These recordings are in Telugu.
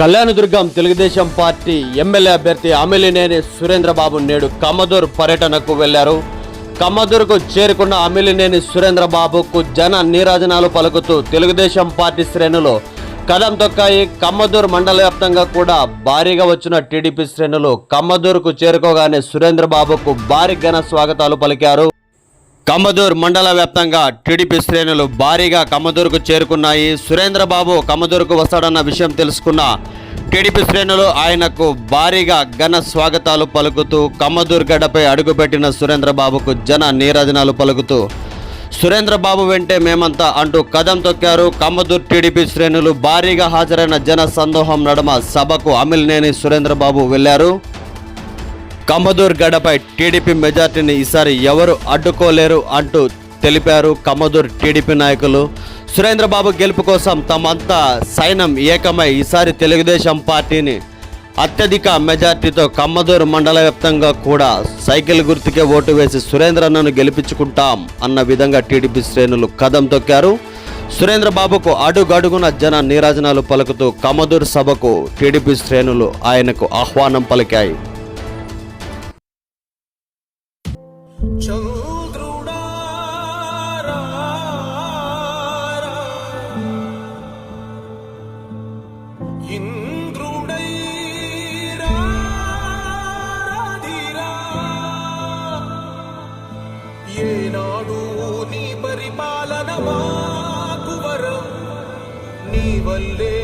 కళ్యాణదుర్గం తెలుగుదేశం పార్టీ ఎమ్మెల్యే అభ్యర్థి అమిలినేని సురేంద్రబాబు నేడు కమ్మదూర్ పర్యటనకు వెళ్ళారు. కమ్మదూరుకు చేరుకున్న అమిలినేని సురేంద్రబాబుకు జన నీరాజనాలు పలుకుతూ తెలుగుదేశం పార్టీ శ్రేణులు కదం తొక్కాయి. కమ్మదూరు మండల వ్యాప్తంగా కూడా భారీగా వచ్చిన టీడీపీ శ్రేణులు కమ్మదూరుకు చేరుకోగానే సురేంద్రబాబుకు భారీ ఘన స్వాగతాలు పలికారు. కమ్మదూర్ మండల వ్యాప్తంగా టీడీపీ శ్రేణులు భారీగా కమ్మదూరుకు చేరుకున్నాయి. సురేంద్రబాబు కమ్మదూరుకు వస్తాడన్న విషయం తెలుసుకున్న టీడీపీ శ్రేణులు ఆయనకు భారీగా ఘన స్వాగతాలు పలుకుతూ కమ్మదూర్ గడ్డపై అడుగుపెట్టిన సురేంద్రబాబుకు జన నీరాజనాలు పలుకుతూ సురేంద్రబాబు వెంటే మేమంతా అంటూ కదం తొక్కారు. కమ్మదూర్ టీడీపీ శ్రేణులు భారీగా హాజరైన జన సందోహం నడుమ సభకు అమిలినేని సురేంద్రబాబు వెళ్ళారు. కమ్మదూర్ గడపై టీడీపీ మెజార్టీని ఈసారి ఎవరు అడ్డుకోలేరు అంటూ తెలిపారు కమ్మదూర్ టీడీపీ నాయకులు. సురేంద్రబాబు గెలుపు కోసం తమంతా సైన్యం ఏకమై ఈసారి తెలుగుదేశం పార్టీని అత్యధిక మెజార్టీతో కమ్మదూరు మండల వ్యాప్తంగా కూడా సైకిల్ గుర్తుకే ఓటు వేసి సురేంద్రన్నను గెలిపించుకుంటాం అన్న విధంగా టీడీపీ శ్రేణులు కదం తొక్కారు. సురేంద్రబాబుకు అడుగడుగున జన నీరాజనాలు పలుకుతూ కమ్మదూరు సభకు టీడీపీ శ్రేణులు ఆయనకు ఆహ్వానం పలికాయి. ఏనాడు నీ పరిపాలన మాకు వరం నీ వల్లే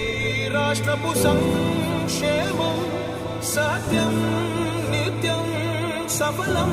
ఈ రాష్ట్రపు సంక్షేమం సత్యం నిత్యం సఫలం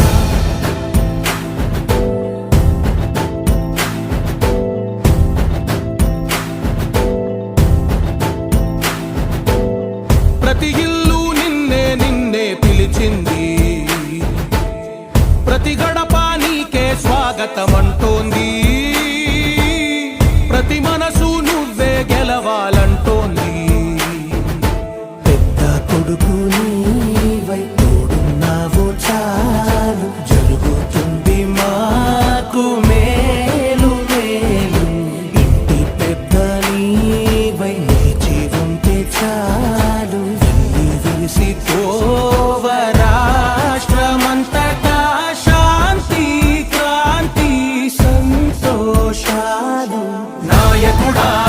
స్వాగతం ప్రతి మనసు నువ్వే గెలవాలంటోంది. పెద్ద కొడుకు నీవై తోడున్నావు చాలు. జరుగుతుంది మాకు మేలు మేలు. ఇంటి పెద్ద నీవై నిలిచి ఉంటే చాలు. వెల్లి విరిసి నాయకుడా.